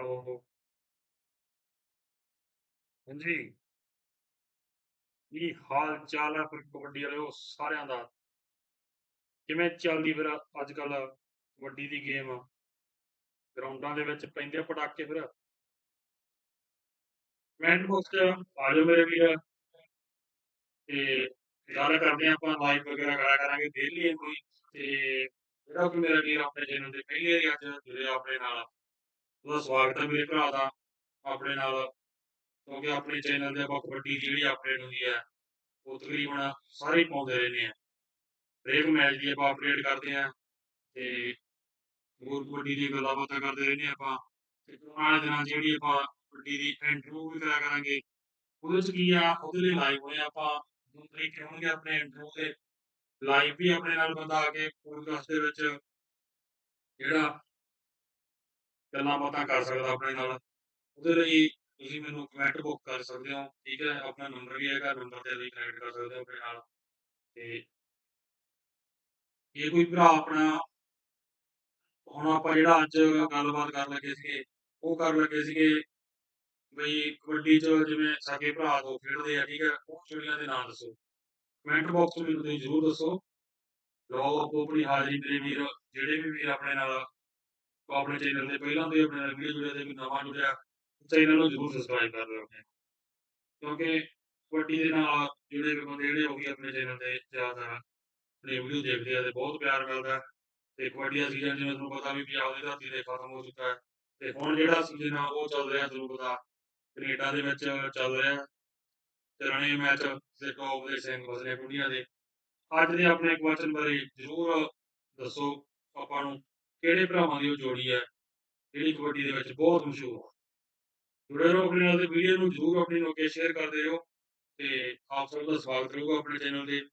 Hello. ਹਾਂਜੀ। ਕੀ ਹਾਲ-ਚਾਲ ਹੈ ਫਿਰ ਕਬੱਡੀ ਵਾਲਿਓ ਸਾਰਿਆਂ ਦਾ? ਕਿਵੇਂ ਚੱਲਦੀ ਫਿਰ ਅੱਜ-ਕੱਲ੍ਹ ਕਬੱਡੀ ਦੀ ਗੇਮ? ਗਰਾਊਂਡਾਂ ਦੇ ਵਿੱਚ ਪੈਂਦੇ ਆ ਪਟਾਕੇ ਫਿਰ? ਕਮੈਂਟ ਬਾਕਸ 'ਚ ਆ ਜਾਓ ਮੇਰੇ ਵੀਰ। ਤੇ ਗੱਲ ਕਰਦੇ ਹਾਂ ਆਪਾਂ ਲਾਈਵ ਵਗੈਰਾ ਕਰਾਇਆ ਕਰਾਂਗੇ ਡੇਲੀ ਕੋਈ ਤੇ ਜਿਹੜਾ ਕੋਈ ਮੇਰਾ ਵੀਰ ਆਪਣੇ ਚੈਨਲ ਤੇ ਪਹਿਲੀ ਵਾਰੀ ਅੱਜ ਜੁੜਿਆ ਆਪਣੇ ਨਾਲ ਉਹਦਾ ਸਵਾਗਤ ਹੈ ਮੇਰੇ ਭਰਾ ਦਾ, ਆਪਣੇ ਨਾਲ, ਕਿਉਂਕਿ ਆਪਣੇ ਚੈਨਲ ਤੇ ਆਪਾਂ ਕਬੱਡੀ ਜਿਹੜੀ ਅਪਡੇਟ ਹੁੰਦੀ ਹੈ, ਉਹ ਤਕਰੀਬਨ ਸਾਰੇ ਪਾਉਂਦੇ ਰਹਿੰਦੇ ਆ। ਹਰੇਕ ਮੈਚ ਦੀ ਆਪਾਂ ਅਪਡੇਟ ਕਰਦੇ ਆ ਤੇ ਹੋਰ ਕਬੱਡੀ ਦੀ ਗੱਲਾਂ ਬਾਤਾਂ ਕਰਦੇ ਰਹਿੰਦੇ ਆ ਆਪਾਂ। ਤੇ ਆਉਣ ਵਾਲੇ ਦਿਨਾਂ 'ਚ ਜਿਹੜੀ ਆਪਾਂ ਕਬੱਡੀ ਦੀ ਇੰਟਰਵਿਊ ਵੀ ਕਰਿਆ ਕਰਾਂਗੇ, ਉਹਦੇ 'ਚ ਕੀ ਆ, ਉਹਦੇ ਲਈ ਲਾਈਵ ਹੋਏ ਆਪਾਂ। ਦੋ ਤਰੀਕੇ ਹੋਣਗੇ ਆਪਣੇ ਇੰਟਰਵਿਊ ਦੇ ਲਾਈਵ ਵੀ ਆਪਣੇ ਨਾਲ ਬੰਦਾ ਆ ਕੇ ਪੋਡਕਾਸਟ ਦੇ ਵਿੱਚ ਜਿਹੜਾ ਗੱਲਾਂ ਬਾਤਾਂ ਕਰ ਸਕਦਾ ਆਪਣੇ ਨਾਲ। ਉਹਦੇ ਲਈ ਤੁਸੀਂ ਮੈਨੂੰ ਕਮੈਂਟ ਬੁੱਕ ਕਰ ਸਕਦੇ ਹੋ, ਠੀਕ ਹੈ? ਆਪਣਾ ਨੰਬਰ ਵੀ ਹੈਗਾ ਨੰਬਰ ਤੇ ਤੁਸੀਂ ਕਨੈਕਟ ਕਰ ਸਕਦੇ ਹੋ ਆਪਣੇ ਨਾਲ। ਤੇ ਇਹ ਕੋਈ ਭਰਾ ਆਪਣਾ, ਹੁਣ ਆਪਾਂ ਜਿਹੜਾ ਅੱਜ ਗੱਲਬਾਤ ਕਰਨ ਲੱਗੇ ਸੀਗੇ, ਉਹ ਕਰਨ ਲੱਗੇ ਸੀਗੇ ਬਈ ਕਬੱਡੀ 'ਚ ਜਿਵੇਂ ਸਾਡੇ ਭਰਾ ਦੋ ਖੇਡਦੇ ਆ, ਠੀਕ ਹੈ? ਉਹ ਚਿੜੀਆਂ ਦੇ ਨਾਂ ਦੱਸੋ। ਕਮੈਂਟ ਬਾਕਸ 'ਚ ਮੈਨੂੰ ਤੁਸੀਂ ਜ਼ਰੂਰ ਦੱਸੋ। ਲਓ ਆਪਣੀ ਹਾਜ਼ਰੀ ਮੇਰੇ ਵੀਰ, ਜਿਹੜੇ ਵੀ ਵੀਰ ਆਪਣੇ ਨਾਲ ਆਪਣੇ ਚੈਨਲ ਤੇ ਪਹਿਲਾਂ ਤੋਂ ਹੀ ਆਪਣੇ ਵੀਡੀਓ ਜੁੜਿਆ ਤੇ ਕੋਈ ਨਵਾਂ ਜੁੜਿਆ ਚੈਨਲ ਨੂੰ ਜ਼ਰੂਰ ਸਬਸਕ੍ਰਾਈਬ ਕਰ ਲਿਓ ਆਪਣੇ। ਕਿਉਂਕਿ ਕਬੱਡੀ ਦੇ ਨਾਲ ਜਿਹੜੇ ਵੀ ਬੰਦੇ ਜਿਹੜੇ ਉਹ ਵੀ ਆਪਣੇ ਚੈਨਲ ਤੇ ਜ਼ਿਆਦਾ ਆਪਣੀ ਵੀਡੀਓ ਦੇਖਦੇ ਆ ਤੇ ਬਹੁਤ ਪਿਆਰ ਮਿਲਦਾ ਤੇ ਕਬੱਡੀ ਦਾ ਸੀਜ਼ਨ ਜਿਵੇਂ ਤੁਹਾਨੂੰ ਪਤਾ ਵੀ ਪੰਜਾਬ ਦੀ ਧਰਤੀ ਤੇ ਖਤਮ ਹੋ ਚੁੱਕਾ ਹੈ। ਤੇ ਹੁਣ ਜਿਹੜਾ ਸੀਜ਼ਨ ਆ ਉਹ ਚੱਲ ਰਿਹਾ ਤੁਹਾਨੂੰ ਪਤਾ, ਕੈਨੇਡਾ ਦੇ ਵਿੱਚ ਚੱਲ ਰਿਹਾ। ਤਿਰਣੇ ਮੈਚ ਤੇ ਟੌਪ ਦੇ ਸਿੰਘ ਬਸਨੇ ਕੁੜੀਆਂ ਦੇ। ਅੱਜ ਦੇ ਆਪਣੇ ਕੁਐਸਚਨ ਬਾਰੇ ਜ਼ਰੂਰ ਦੱਸੋ ਆਪਾਂ ਨੂੰ। ਕਿਹੜੇ ਭਰਾਵਾਂ ਦੀ ਉਹ ਜੋੜੀ ਹੈ? ਜਿਹੜੀ ਕਬੱਡੀ ਦੇ ਵਿੱਚ ਬਹੁਤ ਮਸ਼ਹੂਰ ਹੈ। ਜੁੜੇ ਰਹੋ ਆਪਣੇ ਨਾਲ ਤੇ ਵੀਡੀਓ ਨੂੰ ਜ਼ਰੂਰ ਆਪਣੀ ਲੋਕੇ ਸ਼ੇਅਰ ਕਰਦੇ ਰਹੋ ਤੇ ਆਪ ਸਭ ਦਾ ਸਵਾਗਤ ਰਹੂਗਾ ਆਪਣੇ ਚੈਨਲ ਤੇ।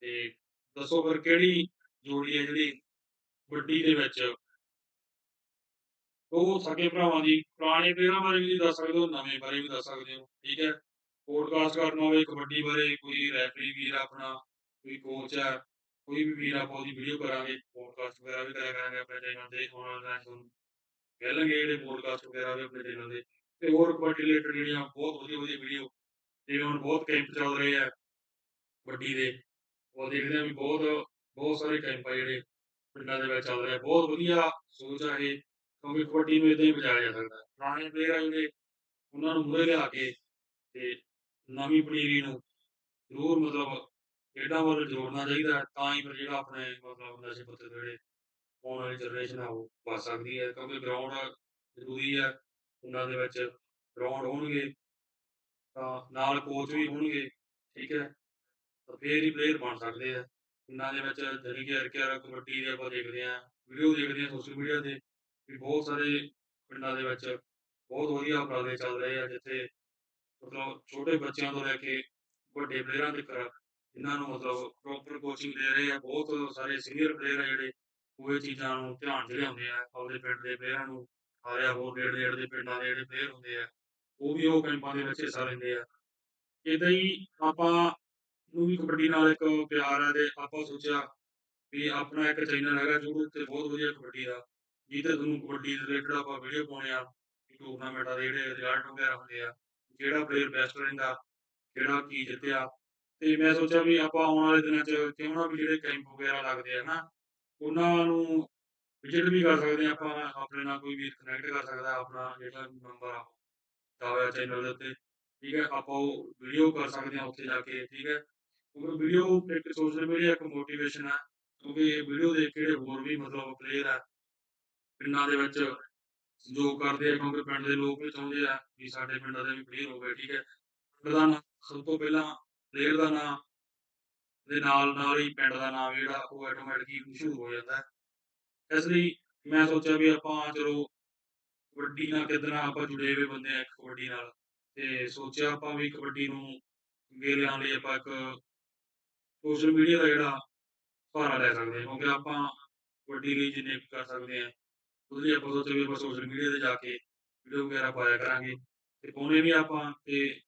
ਤੇ ਦੱਸੋ ਫਿਰ ਕਿਹੜੀ ਜੋੜੀ ਹੈ ਜਿਹੜੀ ਕਬੱਡੀ ਦੇ ਵਿੱਚ? ਉਹ ਸਕੇ ਭਰਾਵਾਂ ਦੀ, ਪੁਰਾਣੇ ਪਲੇਅਰਾਂ ਬਾਰੇ ਵੀ ਦੱਸ ਸਕਦੇ ਹੋ, ਨਵੇਂ ਬਾਰੇ ਵੀ ਦੱਸ ਸਕਦੇ ਹੋ, ਠੀਕ ਹੈ? ਪੋਡਕਾਸਟ ਕਰਨਾ ਹੋਵੇ ਕਬੱਡੀ ਬਾਰੇ ਕੋਈ ਰੈਫਰੀ ਵੀਰ ਆਪਣਾ, ਕੋਈ ਕੋਚ ਹੈ ਕੋਈ ਵੀ ਵੀਰ ਆਪਾਂ ਉਹਦੀ ਵੀਡੀਓ ਕਰਾਂਗੇ ਪੋਡਕਾਸਟ ਵਗੈਰਾ ਵੀ ਕਰਿਆ ਕਰਾਂਗੇ ਆਪਣੇ ਚੈਨਲ ਤੇ ਆਉਣ ਵਾਲੇ ਤੁਹਾਨੂੰ ਮਿਲਣਗੇ ਜਿਹੜੇ ਪੋਡਕਾਸਟ ਵਗੈਰਾ ਵੀ ਆਪਣੇ ਚੈਨਲ ਤੇ। ਤੇ ਹੋਰ ਕਬੱਡੀ ਰਿਲੇਟਡ ਜਿਹੜੀਆਂ ਬਹੁਤ ਵਧੀਆ ਵਧੀਆ ਵੀਡੀਓ ਜਿਵੇਂ ਹੁਣ ਬਹੁਤ ਕੈਂਪ ਚੱਲ ਰਹੇ ਆ ਕਬੱਡੀ ਦੇ, ਉਹ ਦੇਖਦੇ ਆ ਵੀ ਬਹੁਤ ਬਹੁਤ ਸਾਰੇ ਕੈਂਪ ਆ ਜਿਹੜੇ ਪਿੰਡਾਂ ਦੇ ਵਿੱਚ ਚੱਲ ਰਹੇ ਆ। ਬਹੁਤ ਵਧੀਆ ਸੋਚ ਆ ਇਹ, ਕਿਉਂਕਿ ਕਬੱਡੀ ਨੂੰ ਇਦਾਂ ਹੀ ਬਚਾਇਆ ਜਾ ਸਕਦਾ। ਪੁਰਾਣੇ ਪਲੇਅਰ ਆ ਜਿਹੜੇ, ਉਹਨਾਂ ਨੂੰ ਮੂਹਰੇ ਲਿਆ ਕੇ ਤੇ ਨਵੀਂ ਪਨੀਰੀ ਨੂੰ ਜ਼ਰੂਰ ਮਤਲਬ ਖੇਡਾਂ ਵੱਲ ਜੋੜਨਾ ਚਾਹੀਦਾ ਤਾਂ ਹੀ ਫਿਰ ਜਿਹੜਾ ਆਪਣੇ ਮਤਲਬ ਨਸ਼ੇ ਪੱਤੇ ਜਿਹੜੇ ਆਉਣ ਵਾਲੀ ਜਨਰੇਸ਼ਨ ਆ, ਉਹ ਬਚ ਸਕਦੀ ਹੈ, ਕਿਉਂਕਿ ਗਰਾਊਂਡ ਜ਼ਰੂਰੀ ਹੈ ਉਹਨਾਂ ਦੇ ਵਿੱਚ ਗਰਾਊਂਡ ਹੋਣਗੇ, ਤਾਂ ਨਾਲ ਕੋਚ ਵੀ ਹੋਣਗੇ, ਠੀਕ ਹੈ, ਤਾਂ ਫੇਰ ਹੀ ਪਲੇਅਰ ਬਣ ਸਕਦੇ ਆ। ਉਹਨਾਂ ਦੇ ਵਿੱਚ ਜਿਹੜੀ ਕਿ ਅਰਕਿਆ ਕਬੱਡੀ ਦੇ ਆਪਾਂ ਦੇਖਦੇ ਆ ਵੀਡੀਓ ਦੇਖਦੇ ਆ ਸੋਸ਼ਲ ਮੀਡੀਆ ਤੇ, ਵੀ ਬਹੁਤ ਸਾਰੇ ਪਿੰਡਾਂ ਦੇ ਵਿੱਚ ਬਹੁਤ ਵਧੀਆ ਉਪਰਾਲੇ ਚੱਲ ਰਹੇ ਆ, ਜਿੱਥੇ ਮਤਲਬ ਛੋਟੇ ਬੱਚਿਆਂ ਤੋਂ ਲੈ ਕੇ ਵੱਡੇ ਪਲੇਅਰਾਂ ਤੱਕ ਇਹਨਾਂ ਨੂੰ ਮਤਲਬ ਪ੍ਰੋਪਰ ਕੋਚਿੰਗ ਦੇ ਰਹੇ ਆ, ਬਹੁਤ ਸਾਰੇ ਸੀਨੀਅਰ ਪਲੇਅਰ ਆ ਜਿਹੜੇ, ਉਹ ਇਹ ਚੀਜ਼ਾਂ ਨੂੰ ਧਿਆਨ 'ਚ ਲਿਆਉਂਦੇ ਆ, ਆਪਦੇ ਪਿੰਡ ਦੇ ਪਲੇਅਰਾਂ ਨੂੰ ਆਇਆ ਹੋਰ ਨੇੜੇ ਨੇੜੇ ਦੇ ਪਿੰਡਾਂ ਦੇ ਜਿਹੜੇ ਪਲੇਅਰ ਹੁੰਦੇ ਆ, ਉਹ ਵੀ ਉਹ ਕੈਂਪਾਂ ਦੇ ਵਿੱਚ ਹਿੱਸਾ ਲੈਂਦੇ ਆ। ਇਦਾਂ ਹੀ ਆਪਾਂ ਨੂੰ ਵੀ ਕਬੱਡੀ ਨਾਲ ਇੱਕ ਪਿਆਰ ਹੈ ਤੇ ਆਪਾਂ ਸੋਚਿਆ ਵੀ ਆਪਣਾ ਇੱਕ ਚੈਨਲ ਹੈਗਾ YouTube ਤੇ ਬਹੁਤ ਵਧੀਆ ਕਬੱਡੀ ਦਾ, ਜਿਹਦੇ ਤੁਹਾਨੂੰ ਕਬੱਡੀ ਦੇ ਰਿਲੇਟਡ ਆਪਾਂ ਵੀਡੀਓ ਪਾਉਣੇ ਆ ਟੂਰਨਾਮੈਂਟਾਂ ਦੇ ਜਿਹੜੇ ਰਿਜ਼ਲਟ ਵਗੈਰਾ ਹੁੰਦੇ ਆ, ਜਿਹੜਾ ਪਲੇਅਰ ਬੈਸਟ ਰਹਿੰਦਾ ਜਿਹੜਾ ਕੀ ਜਿੱਤਿਆ ਤੇ ਮੈਂ ਸੋਚਿਆ ਵੀ ਆਪਾਂ ਆਉਣ ਵਾਲੇ ਦਿਨਾਂ 'ਚ ਕਿਉਂ ਨਾ ਵੀ ਜਿਹੜੇ ਕੈਂਪ ਵਗੈਰਾ ਲੱਗਦੇ ਆ ਨਾ, ਉਹਨਾਂ ਨੂੰ ਵਿਜ਼ਿਟ ਵੀ ਕਰ ਸਕਦੇ ਆ ਆਪਾਂ, ਆਪਣੇ ਨਾਲ ਕੋਈ ਵੀ ਕਨੈਕਟ ਕਰ ਸਕਦਾ, ਆਪਣਾ ਜਿਹੜਾ ਨੰਬਰ ਆ ਹੋਇਆ ਚੈਨਲ ਦੇ ਉੱਤੇ, ਠੀਕ ਹੈ ਆਪਾਂ ਉਹ ਵੀਡੀਓ ਕਰ ਸਕਦੇ ਆ ਉੱਥੇ ਜਾ ਕੇ, ਠੀਕ ਹੈ ਕਿਉਂਕਿ ਵੀਡੀਓ ਇੱਕ ਸੋਸ਼ਲ ਮੀਡੀਆ ਇੱਕ ਮੋਟੀਵੇਸ਼ਨ ਹੈ ਕਿਉਂਕਿ ਵੀਡੀਓ ਦੇਖ ਕੇ ਹੋਰ ਵੀ ਮਤਲਬ ਪਲੇਅਰ ਆ, ਪਿੰਡਾਂ ਦੇ ਵਿੱਚ ਜੋ ਕਰਦੇ ਆ, ਕਿਉਂਕਿ ਪਿੰਡ ਦੇ ਲੋਕ ਵੀ ਚਾਹੁੰਦੇ ਆ ਵੀ ਸਾਡੇ ਪਿੰਡਾਂ ਦੇ ਵੀ ਪਲੇਅਰ ਹੋਵੇ ਠੀਕ ਹੈ ਪਿੰਡ ਸਭ ਤੋਂ ਪਹਿਲਾਂ ਪਲੇਅਰ ਦਾ ਨਾਂ ਦੇ ਨਾਲ ਨਾਲ ਹੀ ਪਿੰਡ ਦਾ ਨਾਮ ਜਿਹੜਾ, ਉਹ ਆਟੋਮੈਟਿਕਲੀ ਮਸ਼ਹੂਰ ਹੋ ਜਾਂਦਾ ਇਸ ਲਈ ਮੈਂ ਸੋਚਿਆ ਵੀ ਆਪਾਂ ਚਲੋ ਕਬੱਡੀ ਨਾਲ ਕਿਦਾਂ ਆਪਾਂ ਜੁੜੇ ਹੋਏ ਬੰਦੇ ਆ ਕਬੱਡੀ ਨਾਲ। ਤੇ ਸੋਚਿਆ ਆਪਾਂ ਵੀ ਕਬੱਡੀ ਨੂੰ ਅੱਗੇ ਲਿਆਉਣ ਲਈ ਆਪਾਂ ਇੱਕ ਸੋਸ਼ਲ ਮੀਡੀਆ ਦਾ ਜਿਹੜਾ ਸਹਾਰਾ ਲੈ ਸਕਦੇ ਹਾਂ, ਕਿਉਂਕਿ ਆਪਾਂ ਕਬੱਡੀ ਲਈ ਜਿੰਨੇ ਕੁ ਕਰ ਸਕਦੇ ਆ ਉਹਦੇ ਲਈ ਆਪਾਂ ਸੋਚਿਆ ਵੀ ਆਪਾਂ ਸੋਸ਼ਲ ਮੀਡੀਆ ਤੇ ਜਾ ਕੇ ਵੀਡੀਓ ਵਗੈਰਾ ਪਾਇਆ ਕਰਾਂਗੇ। ਤੇ ਪਾਉਣੇ ਵੀ ਆਪਾਂ ਤੇ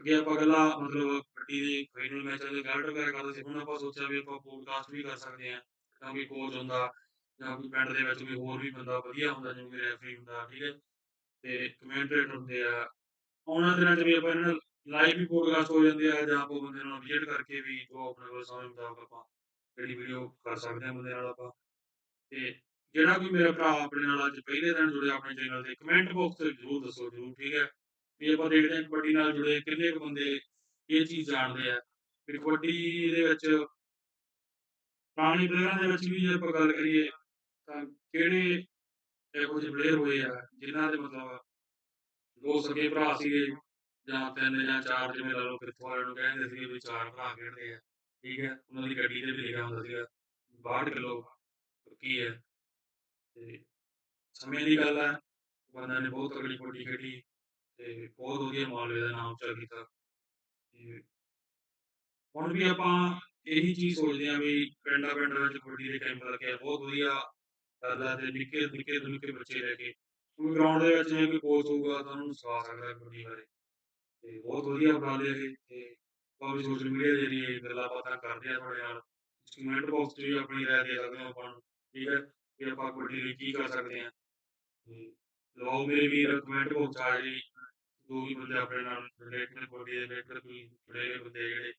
ਅੱਗੇ ਆਪਾਂ ਗੱਲਾਂ ਮਤਲਬ ਕਬੱਡੀ ਦੇ ਫਾਈਨਲ ਮੈਚਾਂ ਦੇ ਗਾਰਡ ਵਗੈਰਾ ਕਰਦੇ ਸੀ, ਹੁਣ ਆਪਾਂ ਸੋਚਿਆ ਵੀ ਆਪਾਂ ਪੋਡਕਾਸਟ ਵੀ ਕਰ ਸਕਦੇ ਆ ਤਾਂ ਵੀ ਕੋਚ ਹੁੰਦਾ ਜਾਂ ਕੋਈ ਪਿੰਡ ਦੇ ਵਿੱਚ ਕੋਈ ਹੋਰ ਵੀ ਬੰਦਾ ਵਧੀਆ ਹੁੰਦਾ ਜਿਵੇਂ ਰੈਫਰੀ ਹੁੰਦਾ, ਠੀਕ ਹੈ ਤੇ ਕਮੈਂਟੇਟਰ ਹੁੰਦੇ ਆ। ਉਹਨਾਂ ਦਿਨਾਂ 'ਚ ਵੀ ਆਪਾਂ ਇਹਨਾਂ ਲਾਈਵ ਵੀ ਪੋਡਕਾਸਟ ਹੋ ਜਾਂਦੇ ਆ, ਜਾਂ ਆਪਾਂ ਬੰਦੇ ਨਾਲ ਵਿਜ਼ਿਟ ਕਰਕੇ ਵੀ ਜੋ ਆਪਣੇ ਕੋਲ ਸਮੇਂ ਮੁਤਾਬਕ ਆਪਾਂ ਜਿਹੜੀ ਵੀਡੀਓ ਕਰ ਸਕਦੇ ਹਾਂ ਬੰਦੇ ਨਾਲ ਆਪਾਂ। ਤੇ ਜਿਹੜਾ ਕੋਈ ਮੇਰਾ ਭਰਾ ਆਪਣੇ ਨਾਲ ਅੱਜ ਪਹਿਲੇ ਦਿਨ ਜੁੜਿਆ ਆਪਣੇ ਚੈਨਲ ਤੇ ਕਮੈਂਟ ਬਾਕਸ ਤੇ ਜ਼ਰੂਰ ਦੱਸੋ, ਜ਼ਰੂਰ, ਠੀਕ ਹੈ। ਵੀ ਆਪਾਂ ਦੇਖਦੇ ਹਾਂ ਕਬੱਡੀ ਨਾਲ ਜੁੜੇ ਕਿੰਨੇ ਕੁ ਬੰਦੇ ਇਹ ਚੀਜ਼ ਜਾਣਦੇ ਆ। ਵੀ ਕਬੱਡੀ ਦੇ ਵਿੱਚ ਪੁਰਾਣੇ ਪਲੇਅਰਾਂ ਦੇ ਵਿੱਚ ਵੀ ਜੇ ਆਪਾਂ ਗੱਲ ਕਰੀਏ ਤਾਂ ਕਿਹੜੇ ਇਹੋ ਜਿਹੇ ਪਲੇਅਰ ਹੋਏ ਆ ਜਿਨ੍ਹਾਂ ਦੇ ਮਤਲਬ ਦੋ ਸਕੇ ਭਰਾ ਸੀਗੇ ਜਾਂ ਤਿੰਨ ਜਾਂ ਚਾਰ ਜਿਵੇਂ ਲਾ ਲਓ ਕਿੱਥੋਂ ਵਾਲਿਆਂ ਨੂੰ ਕਹਿੰਦੇ ਸੀਗੇ ਵੀ ਚਾਰ ਭਰਾ ਖੇਡਦੇ ਆ। ਠੀਕ ਹੈ। ਉਹਨਾਂ ਦੀ ਗੱਡੀ ਤੇ ਵੀ ਲਿਖਿਆ ਹੁੰਦਾ ਸੀਗਾ 62 ਕਿਲੋ ਕੀ ਹੈ। ਤੇ ਸਮੇਂ ਦੀ ਗੱਲ ਹੈ। ਬੰਦਿਆਂ ਨੇ ਬਹੁਤ ਤਕੜੀ ਕਬੱਡੀ ਖੇਡੀ ਤੇ ਬਹੁਤ ਵਧੀਆ ਮਾਲਵੇ ਦਾ ਨਾਮ ਉੱਚਾ ਕੀਤਾ। ਤੇ ਹੁਣ ਵੀ ਆਪਾਂ ਇਹੀ ਚੀਜ਼ ਸੋਚਦੇ ਹਾਂ ਵੀ ਪਿੰਡਾਂ ਪਿੰਡਾਂ ਵਿੱਚ ਕਬੱਡੀ ਦੇ ਕੈਂਪ ਲੱਗੇ ਬਹੁਤ ਵਧੀਆ ਗੱਲ ਤੇ ਨਿੱਕੇ ਨਿੱਕੇ ਨਿੱਕੇ ਬੱਚੇ ਲੈ ਕੇ। ਕੋਈ ਗਰਾਊਂਡ ਦੇ ਵਿੱਚ ਜੇ ਕੋਈ ਕੋਚ ਹੋਊਗਾ ਤਾਂ ਉਹਨੂੰ ਸਿਖਾ ਸਕਦਾ ਕਬੱਡੀ ਬਾਰੇ। ਤੇ ਬਹੁਤ ਵਧੀਆ ਉਪਰਾਲੇ ਇਹ ਤੇ ਆਪਾਂ ਸੋਸ਼ਲ ਮੀਡੀਆ ਦੇ ਜ਼ਰੀਏ ਗੱਲਾਂ ਬਾਤਾਂ ਕਰਦੇ ਆ ਤੁਹਾਡੇ ਨਾਲ। ਕਮੈਂਟ ਬਾਕਸ 'ਚ ਵੀ ਆਪਣੀ ਰਾਏ ਦੇ ਸਕਦੇ ਹੋ ਆਪਾਂ ਨੂੰ, ਠੀਕ ਹੈ? ਕਿ ਆਪਾਂ ਕਬੱਡੀ ਲਈ ਕੀ ਕਰ ਸਕਦੇ ਹਾਂ। ਤੇ ਲਵਾਓ ਮੇਰੇ ਵੀਰ ਕਮੈਂਟ ਬਾਕਸ 'ਚ ਆ ਜੀ। ਜੋ ਵੀ ਬੰਦੇ ਆਪਣੇ ਨਾਲ ਰਿਲੇਟਡ ਕਬੱਡੀ ਦੇ ਰਿਲੇਟਡ ਕੋਈ ਜੁੜੇ ਹੋਏ ਬੰਦੇ ਜਿਹੜੇ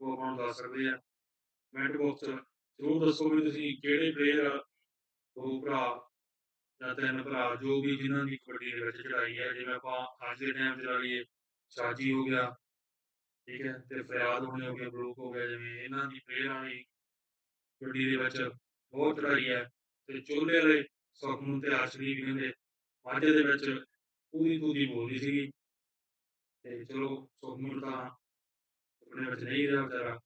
ਉਹ ਆਪਾਂ ਨੂੰ ਦੱਸ ਸਕਦੇ ਆ। ਕਮੈਂਟ ਬਾਕਸ ਜ਼ਰੂਰ ਦੱਸੋ ਵੀ ਤੁਸੀਂ ਕਿਹੜੇ ਪਲੇਅਰ ਦੋ ਭਰਾ ਜਾਂ ਤਿੰਨ ਭਰਾ, ਜੋ ਵੀ ਜਿਨ੍ਹਾਂ ਦੀ ਕਬੱਡੀ ਦੇ ਵਿੱਚ ਚੜਾਈ ਹੈ ਜਿਵੇਂ ਆਪਾਂ ਅੱਜ ਦੇ ਟਾਈਮ 'ਚ ਲਈਏ, ਸਾਜੀ ਹੋ ਗਿਆ, ਠੀਕ ਹੈ, ਤੇ ਫਰਿਆਦ ਹੋਣੇ ਹੋ ਗਿਆ ਬਲੂਕ ਹੋ ਗਿਆ, ਜਿਵੇਂ ਇਹਨਾਂ ਦੀ ਪਲੇਅਰਾਂ ਦੀ ਕਬੱਡੀ ਦੇ ਵਿੱਚ ਬਹੁਤ ਚੜਾਈ ਹੈ ਤੇ ਚੋਲੇ ਵਾਲੇ ਸੁਖਮਨ ਤੇ ਆਸ਼ਰੀ ਵੀ ਕਹਿੰਦੇ ਮਾਝੇ ਦੇ ਵਿੱਚ ਪੂਰੀ ਪੂਰੀ ਬੋਲਦੀ ਸੀਗੀ। ਤੇ ਚਲੋ ਸੁਖਮਨ ਤਾਂ ਆਪਣੇ ਵਿੱਚ ਨਹੀਂ ਰਿਹਾ ਵਿਚਾਰਾ।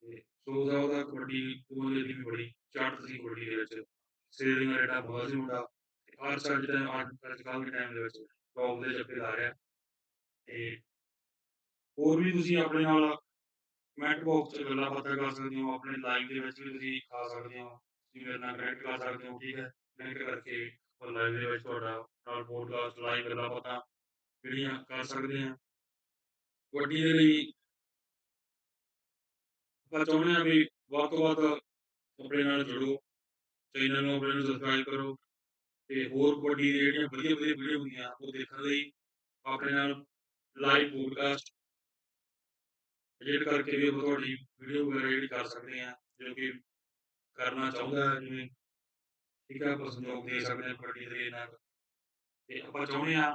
ਤੇ ਸੋ ਦਾ ਉਹਦਾ ਕਬੱਡੀ ਉਹਦੇ ਦੀ ਬੜੀ ਚੜ੍ਹ ਸੀ ਕਬੱਡੀ ਦੇ ਵਿੱਚ। ਸੇਲਿੰਗ ਰੇਟਾ ਬਹੁਤ ਸੀ ਮੁੰਡਾ। ਹਰ ਸਾਲ ਜਿਹੜਾ ਅੱਜ ਕੱਲ੍ਹ ਦੇ ਟਾਈਮ ਦੇ ਵਿੱਚ ਟੌਪ ਦੇ ਚੱਕਰ ਲਾ ਰਿਹਾ। ਤੇ ਹੋਰ ਵੀ ਤੁਸੀਂ ਆਪਣੇ ਨਾਲ ਕਮੈਂਟ ਬਾਕਸ 'ਚ ਗੱਲਾਂ ਬਾਤਾਂ ਕਰ ਸਕਦੇ ਹੋ। ਆਪਣੇ ਲਾਈਵ ਦੇ ਵਿੱਚ ਵੀ ਤੁਸੀਂ ਖਾ ਸਕਦੇ ਹੋ। ਤੁਸੀਂ ਮੇਰੇ ਨਾਲ ਕਨੈਕਟ ਕਰ ਸਕਦੇ ਹੋ। ਠੀਕ ਹੈ। ਲਿੰਕ ਕਰਕੇ ਉਹ ਲਾਈਵ ਦੇ ਵਿੱਚ ਤੁਹਾਡਾ ਨਾਲ ਪੋਡਕਾਸਟ ਲਾਈਵ ਗੱਲਾਂ ਬਾਤਾਂ ਜਿਹੜੀਆਂ ਕਰ ਸਕਦੇ ਹਾਂ। ਕਬੱਡੀ ਦੇ ਲਈ ਆਪਾਂ ਚਾਹੁੰਦੇ ਹਾਂ ਵੀ ਵੱਧ ਤੋਂ ਵੱਧ ਆਪਣੇ ਨਾਲ ਜੁੜੋ ਚੈਨਲ ਨੂੰ ਆਪਣੇ ਨੂੰ ਸਬਸਕ੍ਰਾਈਬ ਕਰੋ ਤੇ ਹੋਰ ਕਬੱਡੀ ਦੀਆਂ ਜਿਹੜੀਆਂ ਵਧੀਆ ਵਧੀਆ ਵੀਡੀਓ ਹੁੰਦੀਆਂ ਉਹ ਦੇਖਣ ਲਈ ਆਪਣੇ ਨਾਲ ਲਾਈਵ ਪੋਡਕਾਸਟ ਐਡਿਟ ਕਰਕੇ ਵੀ ਆਪਾਂ ਤੁਹਾਡੀ ਵੀਡੀਓ ਵਗੈਰਾ ਜਿਹੜੀ ਕਰ ਸਕਦੇ ਆ ਜੋ ਕਿ ਕਰਨਾ ਚਾਹੁੰਦਾ ਹੈ, ਜਿਵੇਂ ਠੀਕ ਹੈ ਆਪਾਂ ਸੰਯੋਗ ਦੇ ਸਕਦੇ ਹਾਂ ਕਬੱਡੀ ਦੇ ਨਾਲ ਤੇ ਆਪਾਂ ਚਾਹੁੰਦੇ ਆ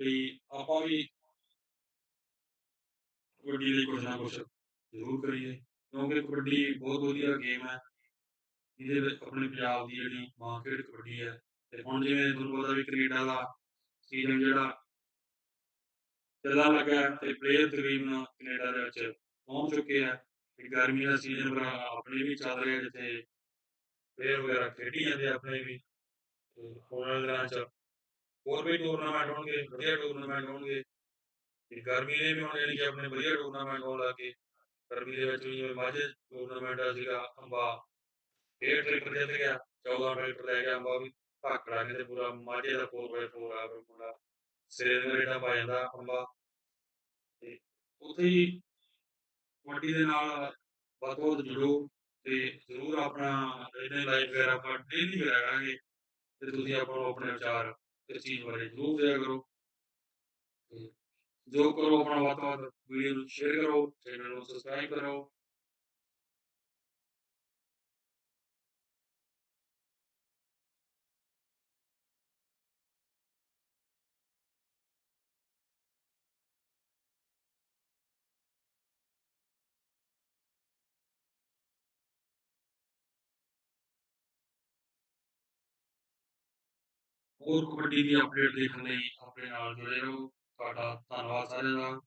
ਵੀ ਆਪਾਂ ਵੀ ਕਬੱਡੀ ਲਈ ਕੁਝ ਨਾ ਕੁਝ ਜ਼ਰੂਰ ਕਰੀਏ ਕਿਉਂਕਿ ਕਬੱਡੀ ਬਹੁਤ ਵਧੀਆ ਗੇਮ ਹੈ ਇਹਦੇ ਵਿੱਚ ਆਪਣੇ ਪੰਜਾਬ ਦੀ ਜਿਹੜੀ ਮਾਂ ਖੇਡ ਕਬੱਡੀ ਹੈ ਤੇ ਹੁਣ ਜਿਵੇਂ ਤੁਹਾਨੂੰ ਪਤਾ ਵੀ ਕੈਨੇਡਾ ਦਾ ਸੀਜ਼ਨ ਜਿਹੜਾ ਚੱਲਣ ਲੱਗਾ ਤੇ ਪਲੇਅਰ ਤਕਰੀਬਨ ਕੈਨੇਡਾ ਦੇ ਵਿੱਚ ਪਹੁੰਚ ਚੁੱਕੇ ਆ ਤੇ ਗਰਮੀ ਦਾ ਸੀਜ਼ਨ ਪਰ ਆਪਣੇ ਵੀ ਚੱਲ ਰਿਹਾ ਜਿੱਥੇ ਪਲੇਅਰ ਵਗੈਰਾ ਖੇਡੀ ਜਾਂਦੇ ਆਪਣੇ ਵੀ ਤੇ ਉਹਨਾਂ ਦਿਨਾਂ 'ਚ ਹੋਰ ਵੀ ਟੂਰਨਾਮੈਂਟ ਹੋਣਗੇ, ਵਧੀਆ ਟੂਰਨਾਮੈਂਟ ਹੋਣਗੇ। ਤੇ ਗਰਮੀ ਦੇ ਵੀ ਹੁਣ ਯਾਨੀ ਕਿ ਆਪਣੇ ਵਧੀਆ ਟੂਰਨਾਮੈਂਟ ਹੋਣ ਲੱਗੇ ਗਰਮੀ ਦੇ ਵਿੱਚ ਵੀ ਜਿਵੇਂ ਮਾਝੇ ਟੂਰਨਾਮੈਂਟ ਸੀਗਾ, ਅੰਬਾ। ਇਹ ਟਰੈਕਟਰ ਜਿੱਤ ਗਿਆ 14 ਟਰੈਕਟਰ ਲੈ ਗਿਆ ਅੰਬਾ ਵੀ ਧਾਕੜਾ ਕਿਤੇ ਪੂਰਾ ਮਾਝੇ ਦਾ 4x4 ਆ ਮੁੰਡਾ। ਸਿਰੇ ਦੇ ਰੇਟਾ ਪਾ ਜਾਂਦਾ ਅੰਬਾ। ਤੇ ਉੱਥੇ ਹੀ ਕਬੱਡੀ ਦੇ ਨਾਲ ਵੱਧ ਜੁੜੋ ਤੇ ਜ਼ਰੂਰ ਆਪਣਾ ਇਹਦੇ ਲਾਈਵ ਵਗੈਰਾ ਆਪਾਂ ਡੇਲੀ ਕਰਾਂਗੇ ਤੇ ਤੁਸੀਂ ਆਪਾਂ ਨੂੰ ਆਪਣੇ ਵਿਚਾਰ ਇਸ ਚੀਜ਼ ਬਾਰੇ ਜ਼ਰੂਰ ਦਿਆ ਕਰੋ। ਜੋ ਕਰੋ ਆਪਣਾ ਵੱਧ ਤੋਂ ਵੱਧ ਵੀਡੀਓ ਨੂੰ ਸ਼ੇਅਰ ਕਰੋ ਚੈਨਲ ਨੂੰ ਸਬਸਕ੍ਰਾਈਬ ਕਰੋ। ਹੋਰ ਕਬੱਡੀ ਦੀ ਅਪਡੇਟ ਦੇਖਣ ਲਈ ਆਪਣੇ ਨਾਲ ਜੁੜੇ ਰਹੋ। ਤੁਹਾਡਾ ਧੰਨਵਾਦ ਸਾਰਿਆਂ ਦਾ।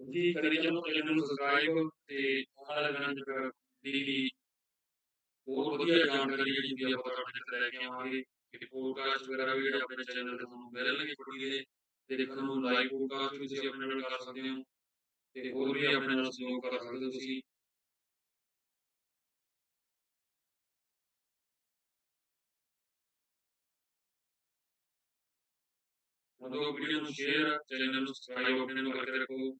ਤੁਸੀਂ ਕਰੀ ਚੱਲੋ ਚੈਨਲ ਨੂੰ ਸਬਸਕ੍ਰਾਈਬ ਤੇ ਆਉਣ ਵਾਲੇ ਦਿਨਾਂ 'ਚ ਫਿਰ ਡੇਲੀ ਹੋਰ ਵਧੀਆ ਜਾਣਕਾਰੀ ਜਿਹੜੀ ਹੁੰਦੀ ਆ, ਆਪਾਂ ਤੁਹਾਡੇ ਤੱਕ ਲੈ ਕੇ ਆਵਾਂਗੇ। ਤੇ ਪੋਡਕਾਸਟ ਵਗੈਰਾ ਵੀ ਜਿਹੜੇ ਆਪਣੇ ਚੈਨਲ ਤੇ ਤੁਹਾਨੂੰ ਮਿਲਣਗੇ ਕਬੱਡੀ ਦੇ ਤੇ ਦੇਖਣ ਨੂੰ ਲਾਈਵ ਪੋਡਕਾਸਟ ਵੀ ਤੁਸੀਂ ਆਪਣੇ ਨਾਲ ਕਰ ਸਕਦੇ ਹੋ, ਤੇ ਹੋਰ ਵੀ ਆਪਣੇ ਨਾਲ ਸਹਿਯੋਗ ਕਰ ਸਕਦੇ ਹੋ ਤੁਸੀਂ। ਮਤਲਬ ਵੀਡੀਓ ਨੂੰ ਸ਼ੇਅਰ ਚੈਨਲ ਨੂੰ ਸਬਸਕ੍ਰਾਈਬ ਆਪਣੇ ਨੂੰ ਕਰਕੇ ਰੱਖੋ।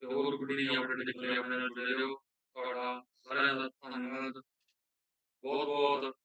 ਤੇ ਹੋਰ ਕਬੱਡੀ ਦੀਆਂ ਅਪਡੇਟ ਦੇਖਣ ਲਈ ਆਪਣੇ ਨਾਲ ਜੁੜੇ ਰਹੋ। ਤੁਹਾਡਾ ਸਾਰਿਆਂ ਦਾ ਧੰਨਵਾਦ। ਬਹੁਤ ਬਹੁਤ